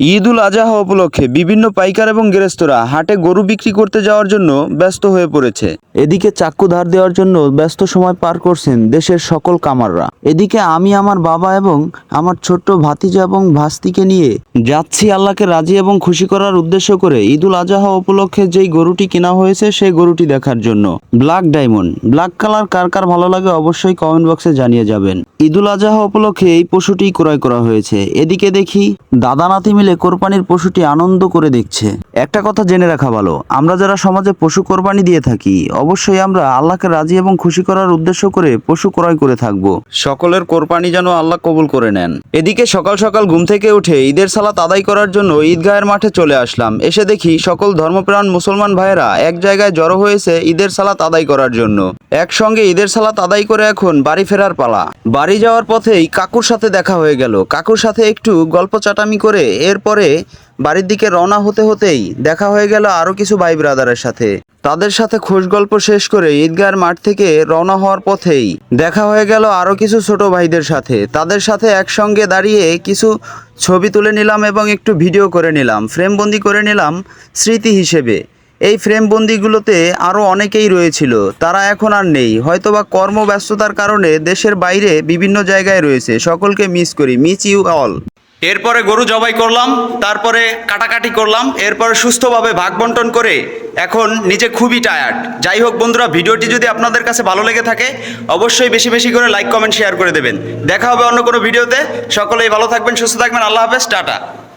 ঈদ উল আজহা উপলক্ষে বিভিন্ন পাইকার এবং গেরেস্তরা হাটে গরু বিক্রি করতে যাওয়ার জন্য ব্যস্ত হয়ে পড়েছে। এদিকে চাক্কু ধার দেওয়ার জন্য ব্যস্ত সময় পার করছেন দেশের সকল কামাররা। এদিকে আমি, আমার বাবা এবং আমার ছোট্ট ভাতিজা এবং ভাস্তিকে নিয়ে যাচ্ছি আল্লাহকে রাজি এবং খুশি করার উদ্দেশ্য করে ঈদ উল আজহা উপলক্ষে যেই গরুটি কেনা হয়েছে সেই গরুটি দেখার জন্য। Black diamond. ব্ল্যাক কালার কার কার ভালো লাগে অবশ্যই কমেন্ট বক্সে জানিয়ে যাবেন। ঈদ উল আজহা উপলক্ষে এই পশুটি ক্রয় করা হয়েছে। এদিকে দেখি দাদা নাতি মিলে কোরবানির পশুটি আনন্দ করে দেখছে। একটা কথা জেনে রাখা ভালো, আমরা যারা সমাজে পশু কোরবানি দিয়ে থাকি, অবশ্যই আমরা আল্লাহকে রাজি এবং খুশি করার উদ্দেশ্য করে পশু ক্রয় করে থাকব। সকলের কোরবানি যেন আল্লাহ কবুল করে নেন। এদিকে সকাল সকাল ঘুম থেকে উঠে ঈদের সালাত আদায় করার জন্য ঈদগাহের মাঠে চলে আসলাম। এসে দেখি সকল ধর্মপ্রাণ মুসলমান ভাইয়েরা এক জায়গায় জড়ো হয়েছে ঈদের সালাত আদায় করার জন্য। একসঙ্গে ঈদের সালাত আদায় করে এখন বাড়ি ফেরার পালা। বাড়ি যাওয়ার পথেই কাকুর সাথে দেখা হয়ে গেল। কাকুর সাথে একটু গল্প চাটামি করে এরপরে বাড়ির দিকে রওনা হতে হতেই দেখা হয়ে গেল আরও কিছু ভাই ব্রাদারের সাথে। তাদের সাথে খোশ গল্প শেষ করে ঈদগাহের মাঠ থেকে রওনা হওয়ার পথেই দেখা হয়ে গেল আরও কিছু ছোট ভাইদের সাথে। তাদের সাথে একসঙ্গে দাঁড়িয়ে কিছু ছবি তুলে নিলাম এবং একটু ভিডিও করে নিলাম। ফ্রেমবন্দি করে নিলাম স্মৃতি হিসেবে। এই ফ্রেমবন্দিগুলোতে আরও অনেকেই রয়েছিল। তারা এখন আর নেই। হয়তোবা কর্মব্যস্ততার কারণে দেশের বাইরে বিভিন্ন জায়গায় রয়েছে। সকলকে মিস করি। Miss you all. এরপরে গরু জবাই করলাম, তারপরে কাটাকাটি করলাম, এরপরে সুস্থভাবে ভাগ বন্টন করে এখন নিজে খুবই টায়ার্ড যাই হোক বন্ধুরা, ভিডিওটি যদি আপনাদের কাছে ভালো লেগে থাকে, অবশ্যই বেশি বেশি করে লাইক কমেন্ট শেয়ার করে দেবেন। দেখা হবে অন্য কোনো ভিডিওতে। সকলেই ভালো থাকবেন, সুস্থ থাকবেন, আল্লাহ হাফেজ, টাটা।